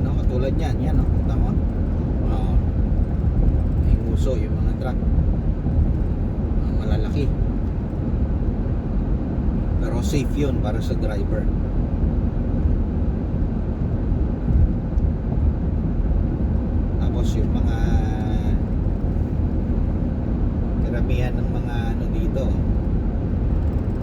Yan, no? Katulad yan. Yan, no? Kita mo? Oo. May nguso yung mga truck. Mga malalaki. Pero safe yun para sa driver. Tapos yung mga karamihan ng mga ano dito.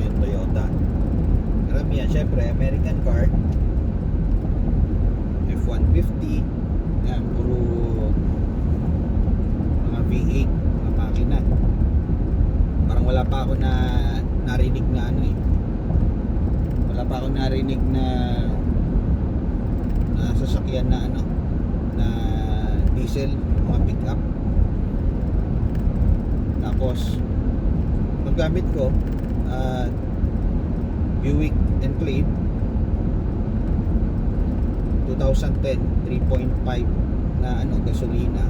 Yung Toyota. Karamihan, syempre, American car. F-150. Yan, puro mga V8, mga makina. Parang wala pa ako na narinig na ano eh. Wala pa ako narinig na na sasakyan na ano na diesel, mga pick up. Tapos ang gamit ko uh, Buick Enclave 2010 3.5 na ano gasolina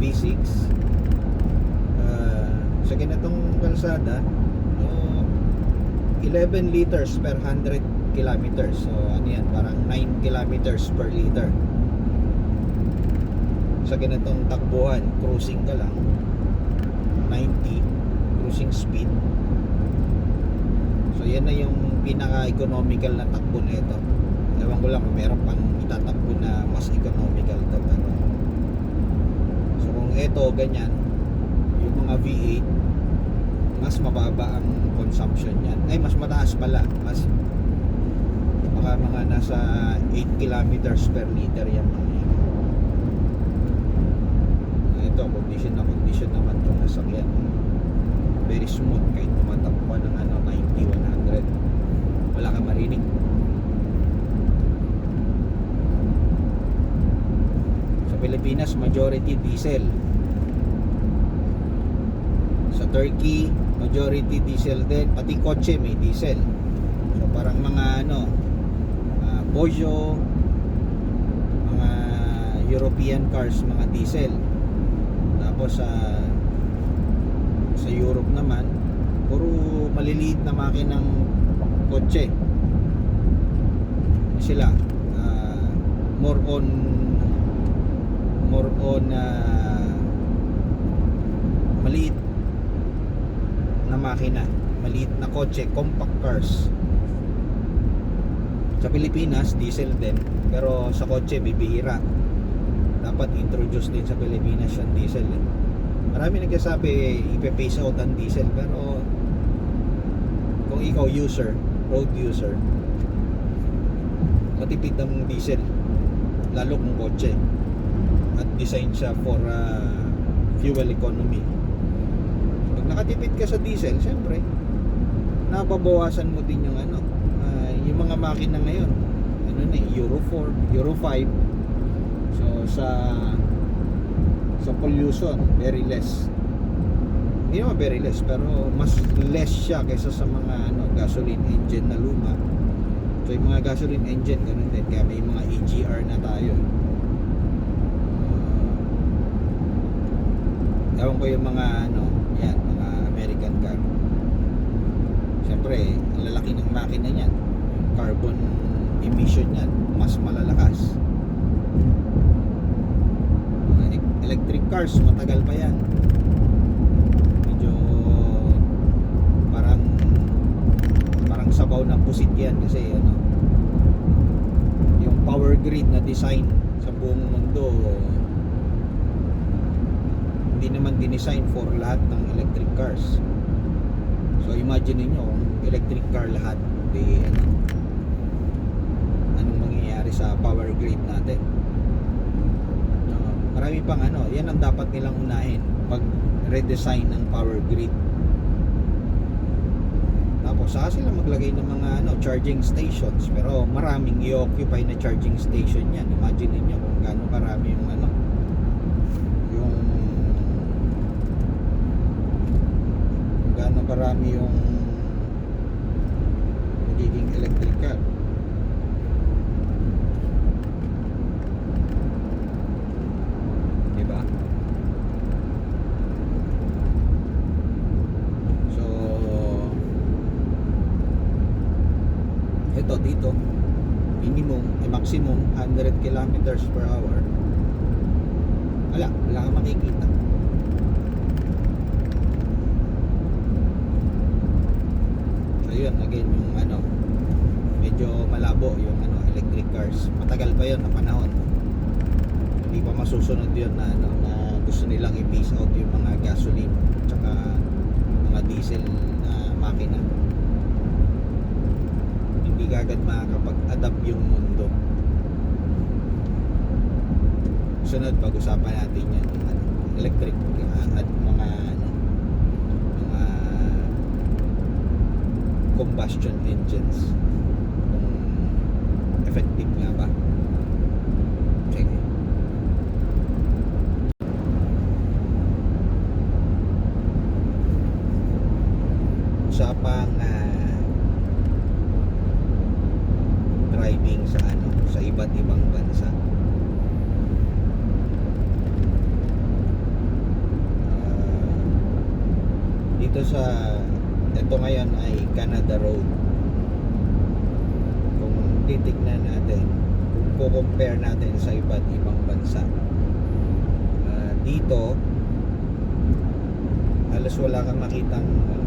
V6 uh, sa ganitong kalsada uh, 11 liters per 100 kilometers. So ano yan parang 9 kilometers per liter. Sa ganitong takbuhan cruising ka lang 90 cruising speed. So yan na yung pinaka economical na takbo nito. Ewan ko lang kung meron pang itatakbo na mas economical to pero so kung ito ganyan yung mga V8 mas mababa ang consumption yan ay mas mataas pala mas baka mga nasa 8 kilometers per liter yan mga ito condition na condition naman itong nasakyan. Very smooth kahit tumatakbo ng ano 90 100 wala kang marinig sa Pilipinas majority diesel. Sa Turkey majority diesel din. Pati kotse may diesel. So parang mga ano uh, Peugeot mga European cars mga diesel. Tapos sa sa Europe naman puro maliliit na makinang kotse. Sila ah, more on more on ah, maliit na makina maliit na kotse compact cars. Sa Pilipinas diesel din pero sa kotse bibihira. Dapat introduce din sa Pilipinas yung diesel eh. marami nagsasabi ipe-phase out ang diesel pero kung ikaw user road user matipid ang diesel lalo kung kotse at design siya for uh, fuel economy. Pag nakatipid ka sa diesel syempre nababawasan mo din yung ano ah, yung mga makina ngayon. Ano na eh, Euro 4 Euro 5 so sa sa pollution very less. Hindi naman very less pero mas less siya kaysa sa mga ano gasoline engine na luma. So yung mga gasoline engine ganun din. Kaya may mga EGR na tayo uh, ewan ko yung mga ano yan mga American car. Syempre ang lalaki ng makina niyan. Carbon emission niyan mas malalakas. Electric cars matagal pa yan. Medyo parang parang sabaw ng pusit yan kasi ano yung power grid na design sa buong mundo hindi naman dinesign for lahat ng electric cars. So imagine niyo electric car lahat di ano anong mangyayari sa power grid natin? Uh, marami pang ano yan ang dapat nilang unahin pag redesign ng power grid. Tapos saka sila maglagay ng mga ano charging stations pero maraming i-occupy na charging station yan. Imagine niyo kung gaano karami yung ano yung kung gaano karami yung magiging electric car diba so ito dito minimum, eh, maximum 100 kilometers per hour, wala, wala kang makikita. So yun, again, yung ano, medyo malabo yung ano, electric cars. Matagal pa yun na panahon. Hindi pa masusunod yun na, ano, na gusto nilang i-phase out yung mga gasoline tsaka mga diesel na makina. Hindi kagad makakapag-adapt yung mundo. Sunod, pag-usapan natin yan. Ano, electric. At mga ano, mga combustion engines. Kung effective nga ba sige usapang ah, driving sa ano sa iba't ibang bansa Ah, dito sa ito ngayon ay Canada Road. Kung titignan natin kung compare natin sa iba't ibang bansa. Ah, dito halos wala kang makitang ah,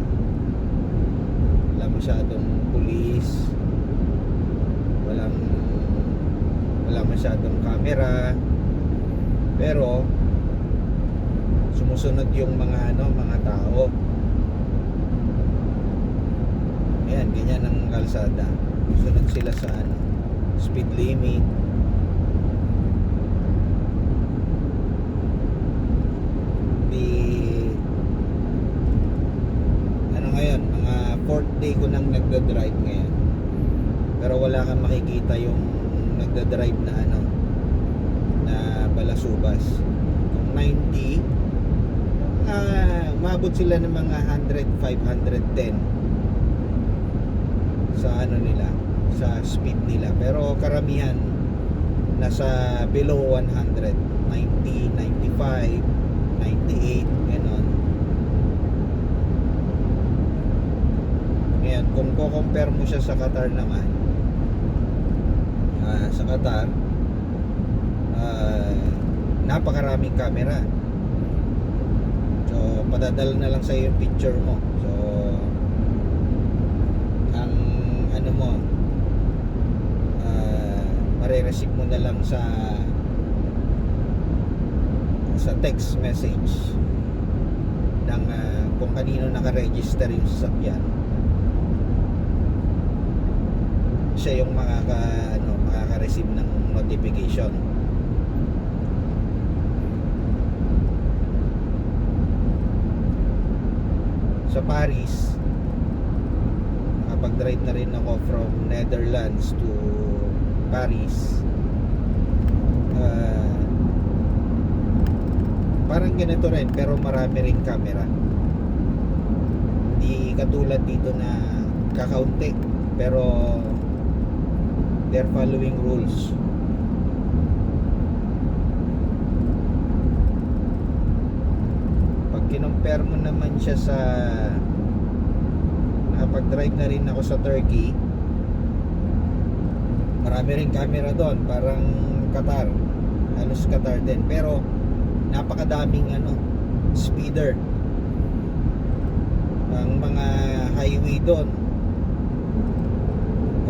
wala masyadong pulis. Walang wala masyadong camera. Pero sumusunod yung mga ano mga tao Ayan, ganyan ang kalsada. Sunod sila sa ano, speed limit. Di ano ngayon, mga fourth day ko nang nagda-drive ngayon. Pero wala kang makikita yung nagda-drive na ano na balasubas. Kung 90 ah, umabot sila ng mga 100, 510 sa ano nila sa speed nila. Pero karamihan nasa below 100 90, 95 98 ganon. Ngayon kung ko-compare mo siya sa Qatar naman ah, sa Qatar ah, napakaraming camera. So padadala na lang sa yung picture mo. So ang ano mo. Uh, marireceive mo na lang sa sa text message ng ah, kung kanino nakaregister yung sasakyan. Siya yung makaka ano makaka-receive ng notification. Sa Paris nakapag-drive na rin ako from Netherlands to Paris. Ah, parang ganito rin pero marami rin camera. Hindi katulad dito na kakaunti pero they're following rules. Pag kinumpare mo naman siya sa nakapag-drive na rin ako sa Turkey. Marami rin camera doon parang Qatar. Halos Qatar din. Pero napakadaming ano speeder. Ang mga highway doon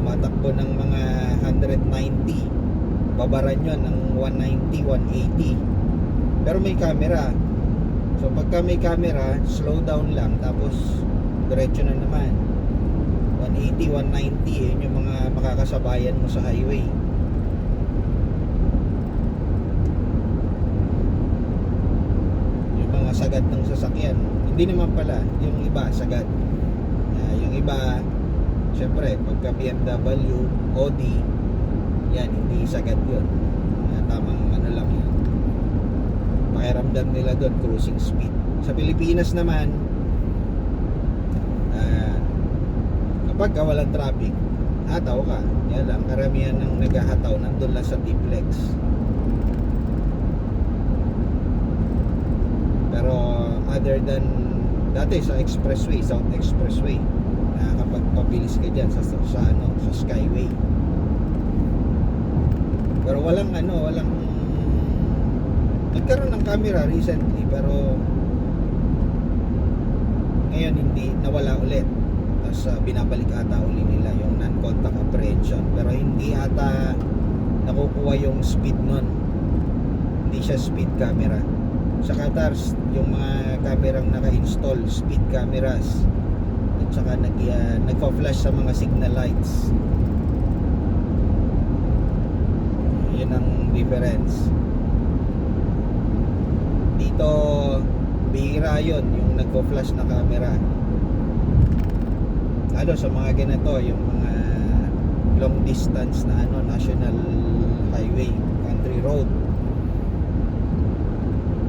tumatakbo ng mga 190 babaran yun ng 190, 180 pero may camera. So pagka may camera slow down lang tapos diretso na naman. 180, 190 yun yung mga makakasabayan mo sa highway. Yung mga sagad ng sasakyan. Hindi naman pala yung iba sagad. Ah, yung iba syempre pagka BMW Audi yan hindi sagad yun. Ah, tamang ano lang yun. Pakiramdam nila doon cruising speed. Sa Pilipinas naman ah, kapag ka walang traffic hataw ka. Yan lang karamihan ng naghahataw nandun lang sa T-Flex pero other than dati sa expressway South Expressway nakakapagpabilis ka dyan sa, sa, sa ano sa Skyway. Walang ano, walang nagkaroon ng camera recently pero hindi nawala ulit. Tapos ah, binabalik ata uli nila yung non-contact apprehension pero hindi ata nakukuha yung speed nun. Hindi siya speed camera. Sa Qatar, yung mga kamerang naka-install, speed cameras at saka nag, uh, nagpa-flash sa mga signal lights. Yun ang difference. Dito, bihira yun, yung nagpo-flash na camera. Lalo sa mga ganito, yung mga long distance na ano, national highway, country road.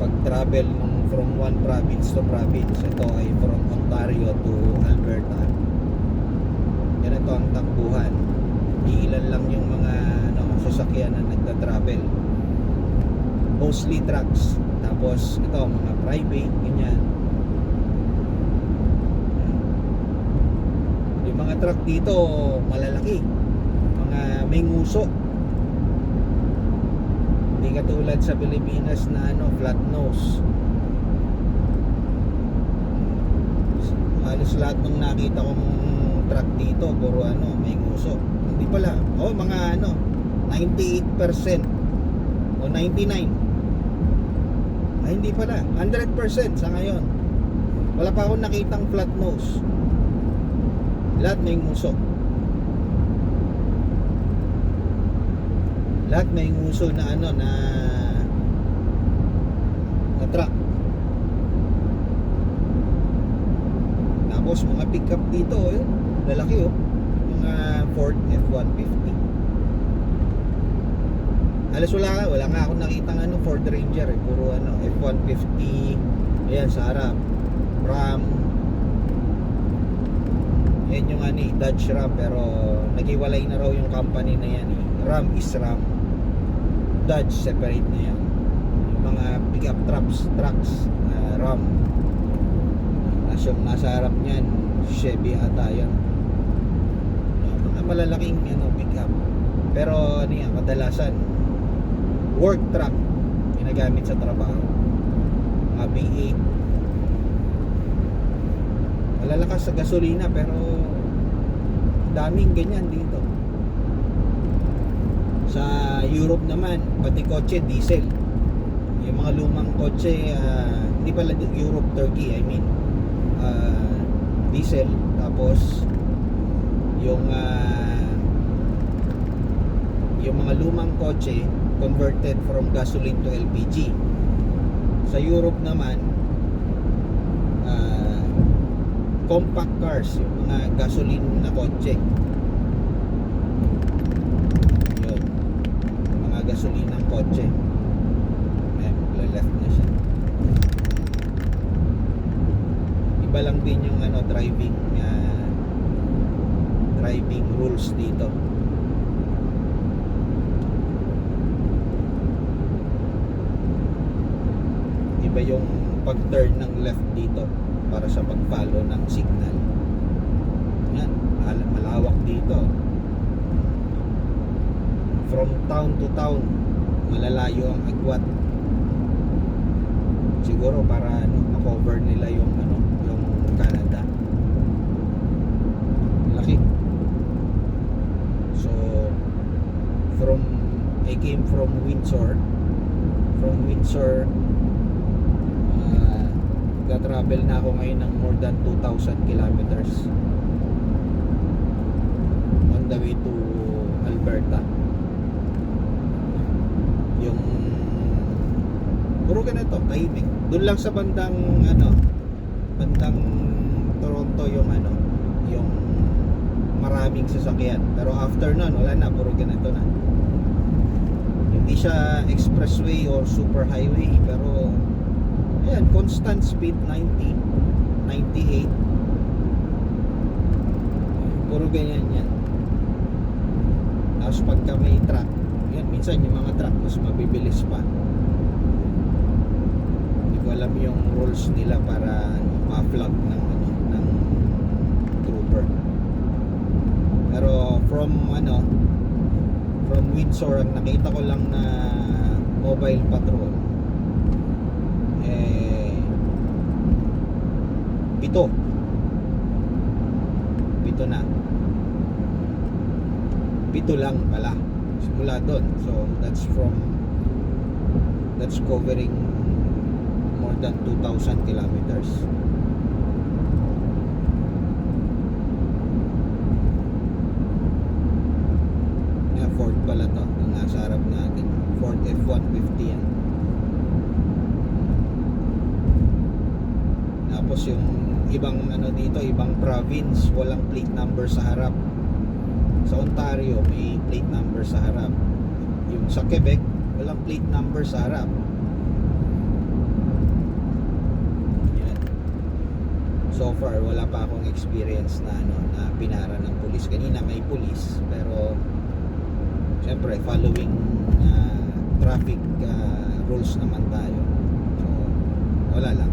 Pag travel from one province to province, ito ay from Ontario to Alberta. Ganito ang takbuhan. Ilan lang yung mga ano, sasakyan na nagta-travel. Mostly trucks. Tapos ito, mga private, ganyan. Yung mga truck dito, malalaki. Mga may nguso. Hindi katulad sa Pilipinas na ano, flat nose. Halos lahat ng nakita kong truck dito, puro ano, may nguso. Hindi pala. Oh, mga ano, 98% o 99. Ay, hindi pala. 100% sa ngayon. Wala pa akong nakitang flat nose. Lahat may nguso. Lahat may nguso na ano na na truck. Tapos mga pickup dito, yun. Lalaki oh. Mga Ford F-150. Halos wala nga, wala nga ako nakitang ano Ford Ranger eh. Puro ano F-150. Ayan sa harap. Ram. Yan yung ano eh, Dodge Ram pero naghiwalay na raw yung company na yan eh. Ram is Ram. Dodge separate na yan. Yung mga pickup trucks, trucks, uh, Ram. Nasa, nasa harap niyan, Chevy ata yan. Mga malalaking ano, pickup. Pero ano yan, kadalasan work truck ginagamit sa trabaho. Mga V8 malalakas sa gasolina pero daming ganyan dito. Sa Europe naman pati kotse diesel. Yung mga lumang kotse ah, hindi pala Europe Turkey I mean ah, diesel. Tapos yung ah, yung mga lumang kotse converted from gasoline to LPG. Sa Europe naman, ah, compact cars, yung mga gasoline na kotse. Yun. Mga gasoline ng kotse. Ayan, left na siya. Iba lang din yung ano, driving ah, driving rules dito. Iba yung pag-turn ng left dito para sa pag-follow ng signal. Yan, mal- malawak dito. From town to town, malalayo ang agwat. Siguro para ano, ma-cover nila yung ano, yung Canada. Laki. So from I came from Windsor. From Windsor uh, travel na ako ngayon ng more than 2,000 kilometers. On the way to Alberta. Yung puro ganito tahimik. Doon lang sa bandang ano bandang Toronto yung ano yung maraming sasakyan. Pero after nun wala na puro ganito na. Hindi siya expressway or super highway pero Ayan, constant speed 90, 98. Puro ganyan yan. Tapos pagka may truck, yan, minsan yung mga truck mas mabibilis pa. Hindi ko alam yung rules nila para ma-flag ng ano, ng trooper. Pero from ano, from Windsor ang nakita ko lang na mobile patrol eh pito pito na pito lang pala simula doon so that's from that's covering more than 2,000 kilometers Yeah, Ford pala to. Yung nasa harap natin. Ford F-150 yan. Tapos yung ibang ano dito, ibang province, walang plate number sa harap. Sa Ontario, may plate number sa harap. Yung sa Quebec, walang plate number sa harap. Yan. So far, wala pa akong experience na ano, na pinara ng pulis. Kanina may pulis, pero Siyempre, following uh, traffic uh, rules naman tayo. So, wala lang.